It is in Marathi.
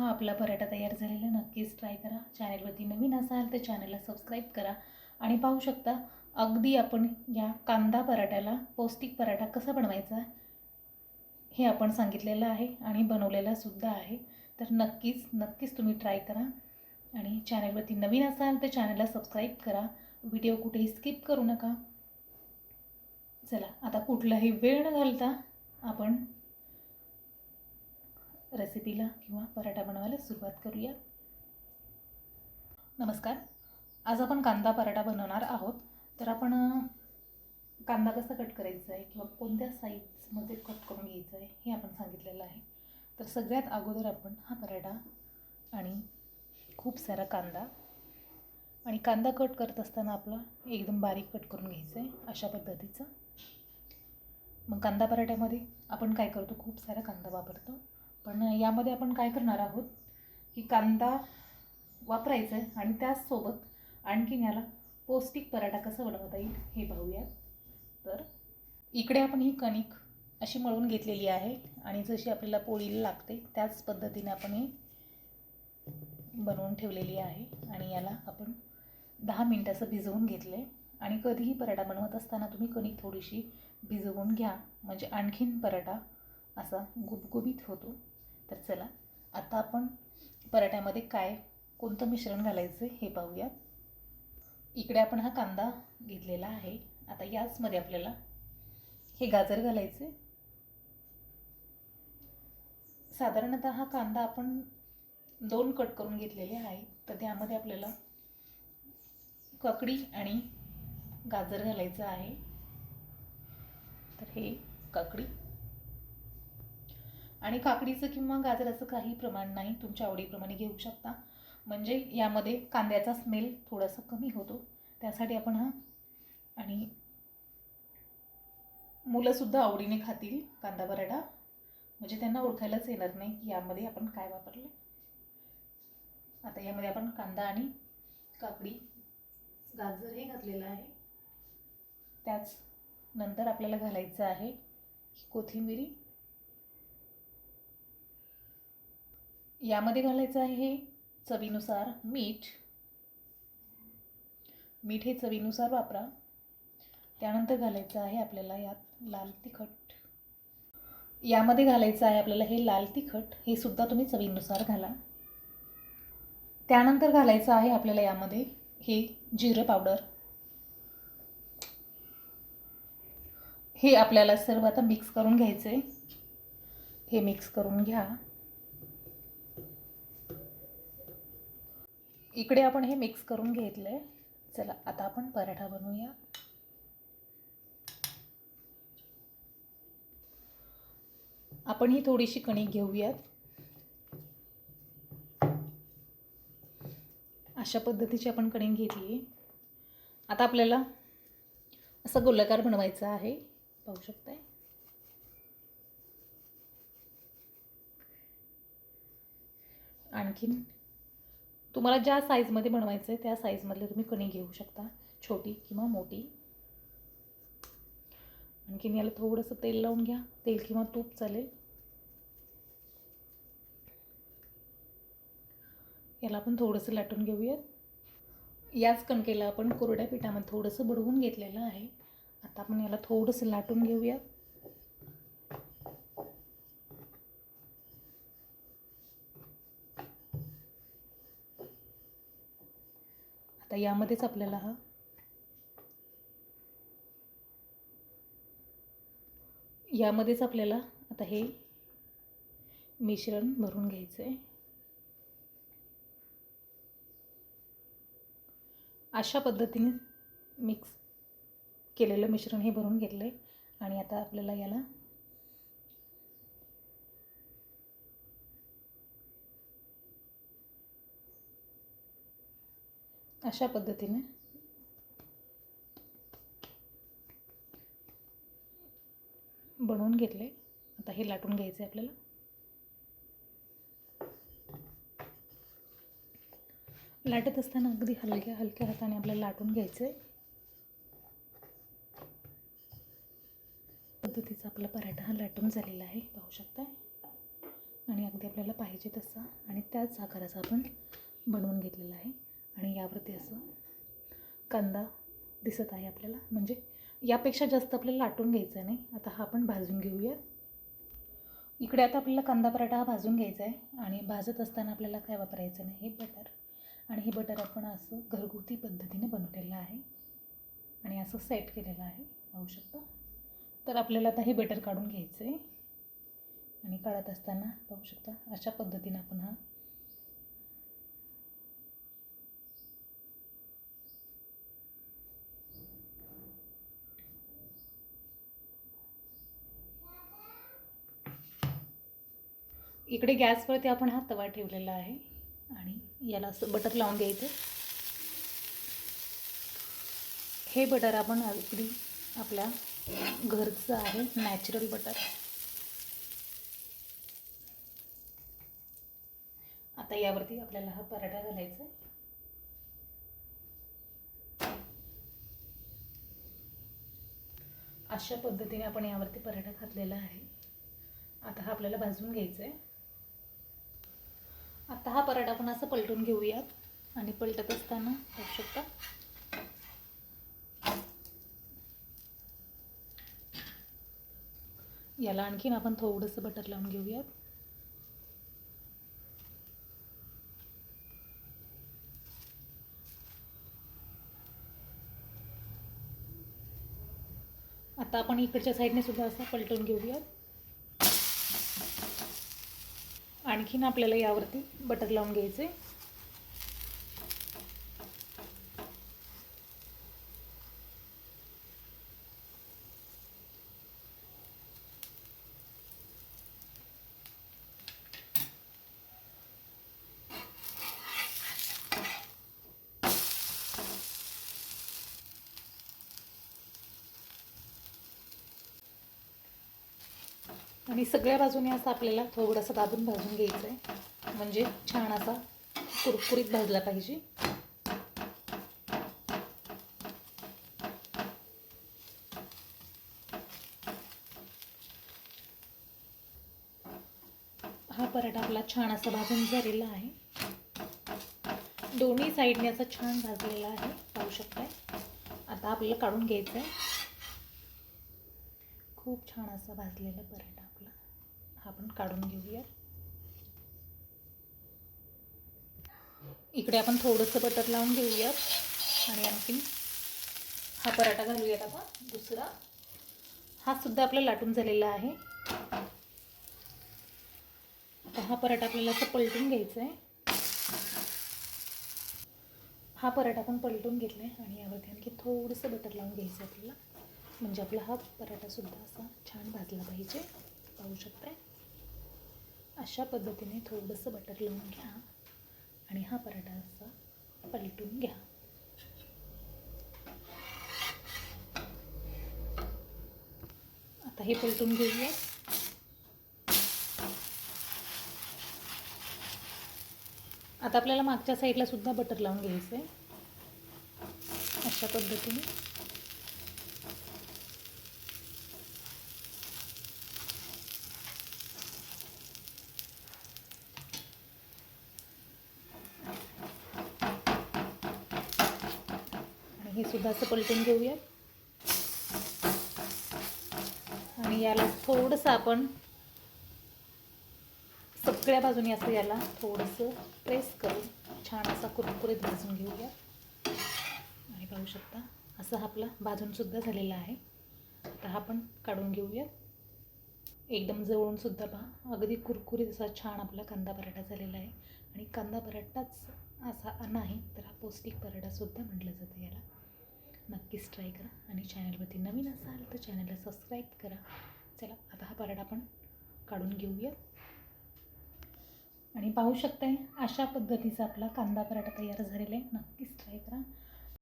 हा आपला पराठा तयार झालेला नक्कीच ट्राय करा. चॅनलवरती नवीन असाल तर चॅनलला सबस्क्राईब करा आणि पाहू शकता अगदी आपण या कांदा पराठ्याला पौष्टिक पराठा कसा बनवायचा हे आपण सांगितलेलं आहे आणि बनवलेला सुद्धा आहे. तर नक्कीच नक्कीच तुम्ही ट्राय करा आणि चॅनलवरती नवीन असाल तर चॅनलला सबस्क्राईब करा. व्हिडिओ कुठेही स्किप करू नका. चला आता कुठलाही वेळ न घालता आपण रेसिपीला किंवा पराठा बनवायला सुरुवात करूया. नमस्कार. आज आपण कांदा पराठा बनवणार आहोत. तर आपण कांदा कसा कट करायचा आहे किंवा कोणत्या साईजमध्ये कट करून घ्यायचं आहे हे आपण सांगितलेलं आहे. तर सगळ्यात अगोदर आपण हा पराठा आणि खूप सारा कांदा आणि कांदा कट करत असताना आपला एकदम बारीक कट करून घ्यायचं आहे अशा पद्धतीचं. मग कांदा पराठ्यामध्ये आपण काय करतो? खूप सारा कांदा वापरतो. पण यामध्ये आपण काय करणार आहोत? की कांदा वापरायचा आहे आणि त्याचसोबत आणखीन याला पौष्टिक पराठा कसा बनवता येईल हे पाहूया. तर इकडे आपण ही कणिक अशी मळून घेतलेली आहे आणि जशी आपल्याला पोळीला लागते त्याच पद्धतीने आपण ही बनवून ठेवलेली आहे आणि याला आपण दहा मिनटाचं भिजवून घेतलं. आहे आणि कधीही पराठा बनवत असताना तुम्ही कणिक थोडीशी भिजवून घ्या. म्हणजे आणखीन पराठा असा गुबगुबीत होतो. तर चला आता आपण पराठ्यामध्ये काय कोणतं मिश्रण घालायचं हे पाहूया इकडे आपण हा कांदा घेतलेला आहे. आता याचमध्ये आपल्याला हे गाजर घालायचे साधारणतः हा कांदा आपण दोन कट करून घेतलेले आहे तर त्यामध्ये आपल्याला ककडी आणि गाजर घालायचं आहे. तर हे काकडी. आणि काकडीचं किंवा गाजराचं काही प्रमाण नाही तुमच्या आवडीप्रमाणे घेऊ शकता. म्हणजे यामध्ये कांद्याचा स्मेल थोडासा कमी होतो. त्यासाठी आपण हा आणि मुलंसुद्धा आवडीने खातील कांदा बराडा म्हणजे त्यांना ओळखायलाच येणार नाही की यामध्ये आपण काय वापरले. आता यामध्ये आपण कांदा आणि काकडी गाजर हे घातलेलं आहे. त्याच नंतर आपल्याला घालायचं आहे कोथिंबिरी. यामध्ये घालायचं आहे हे चवीनुसार मीठ. मीठ हे चवीनुसार वापरा. त्यानंतर घालायचं आहे आपल्याला यात लाल तिखट. यामध्ये घालायचं आहे आपल्याला हे लाल तिखट हे सुद्धा तुम्ही चवीनुसार घाला. त्यानंतर घालायचं आहे आपल्याला यामध्ये हे जिरं पावडर. हे आपल्याला सर्व आता मिक्स करून घ्यायचं आहे हे मिक्स करून घ्या. इकडे आपण हे मिक्स करून घेतलं आहे चला आता आपण पराठा बनवूया. आपण ही थोडीशी कणिक घेऊयात. अशा पद्धतीची आपण कणिक घेतली. आता आपल्याला असा गोलाकार बनवायचा आहे. पाहू शकताय? आणखीन तुम्हाला ज्या साईजमध्ये बनवायचं आहे त्या साईजमधले तुम्ही कणी घेऊ शकता. छोटी किंवा मोठी. आणखीन याला थोडंसं तेल लावून घ्या. तेल किंवा तूप चालेल. याला आपण थोडंसं लाटून घेऊयात. याच कणकेला आपण कोरड्या पिठामध्ये थोडंसं बुडवून घेतलेलं आहे. आता आपण याला थोडंसं लाटून घेऊयात. यामध्येच आपल्याला हा. यामध्येच आपल्याला आता हे मिश्रण भरून घ्यायचं आहे अशा पद्धतीने मिक्स केलेलं मिश्रण हे भरून घेतलं आहे आणि आता आपल्याला याला अशा पद्धतीने. बनवून घेतले. आता हे लाटून घ्यायचं आहे आपल्याला. लाटत असताना अगदी हलक्या हलक्या हाताने आपल्याला लाटून घ्यायचं आहे पद्धतीचा आपला पराठा हा लाटून झालेला आहे पाहू शकता आणि अगदी आपल्याला पाहिजे तसा आणि त्याच आकाराचा आपण बनवून घेतलेला आहे. आणि यावरती असं कांदा दिसत आहे आपल्याला. म्हणजे यापेक्षा जास्त आपल्याला लाटून घ्यायचं नाही. आता हा आपण भाजून घेऊया. इकडे आता आपल्याला कांदा पराठा हा भाजून घ्यायचा आहे. आणि भाजत असताना आपल्याला काय वापरायचं नाही? हे बटर आणि हे बटर आपण असं घरगुती पद्धतीने बनवलेलं आहे. आणि असं सेट केलेलं आहे. पाहू शकता? तर आपल्याला आता हे बटर काढून घ्यायचं आहे आणि काढत असताना पाहू शकता? अशा पद्धतीने आपण हा इकडे गॅसवरती आपण हा तवा ठेवलेला आहे आणि याला असं बटर लावून द्यायचं हे बटर आपण अगदी आपल्या घरचं आहे नॅचरल बटर. आता यावरती आपल्याला हा पराठा घालायचा आहे. अशा पद्धतीने आपण यावरती पराठा घातलेला आहे. आता हा आपल्याला भाजून घ्यायचा आहे. आता हा पराठा आपण असं पलटून घेऊयात. आणि पलटत असताना पाहू शकता याला आणखीन आपण थोडंसं बटर लावून घेऊयात. आता आपण इकडच्या साईडने सुद्धा असं पलटून घेऊयात. आणखीन आपल्याला यावरती बटर लावून घ्यायचे आणि सगळ्या बाजूने असं आपल्याला थोडंसं दाबून भाजून घ्यायचं आहे म्हणजे छान असा कुरकुरीत भाजला पाहिजे. हा पराठा आपला छान असा भाजून झालेला आहे. दोन्ही साईडने असं छान भाजलेला आहे. पाहू शकताय. आता आपल्याला काढून घ्यायचं आहे खूप छान असा भाजलेला पराठा. आपण काढून घेऊया इकडे आपण थोडंसं बटर लावून घेऊयात. आणि आणखीन हा पराठा घालूयात आपण दुसरा. हा सुद्धा आपला लाटून झालेला आहे. आता हा पराठा आपल्याला असं पलटून घ्यायचा आहे हा पराठा आपण पलटून घेतला आहे आणि यावरती आणखी थोडंसं बटर लावून घ्यायचं आपल्याला. म्हणजे आपला हा पराठासुद्धा असा छान भाजला पाहिजे. पाहू शकताय? अशा पद्धतीने थोडंसं बटर लावून घ्या आणि हा पराठा असा पलटून घ्या. आता हे पलटून घेऊया. आता आपल्याला मागच्या साईडला सुद्धा बटर लावून घ्यायचं आहे अशा पद्धतीने. हे सुद्धा असं पलटून घेऊया आणि याला थोडंसं आपण सगळ्या बाजूने असं याला थोडंसं प्रेस करून छान असा कुरकुरीत भाजून घेऊया. आणि पाहू शकता असं हा आपला भाजूनसुद्धा झालेला आहे. आता हा आपण काढून घेऊया. एकदम जवळूनसुद्धा पहा अगदी कुरकुरीत असा छान आपला कांदा पराठा झालेला आहे. आणि कांदा पराठाच असा नाही तर हा पौष्टिक पराठासुद्धा म्हटलं जातं याला. नक्कीच ट्राय करा आणि चॅनलवरती नवीन असाल तर चॅनलला सबस्क्राईब करा. चला आता हा पराठा आपण काढून घेऊया. आणि पाहू शकताय अशा पद्धतीचा आपला कांदा पराठा तयार झालेला आहे. नक्कीच ट्राय करा.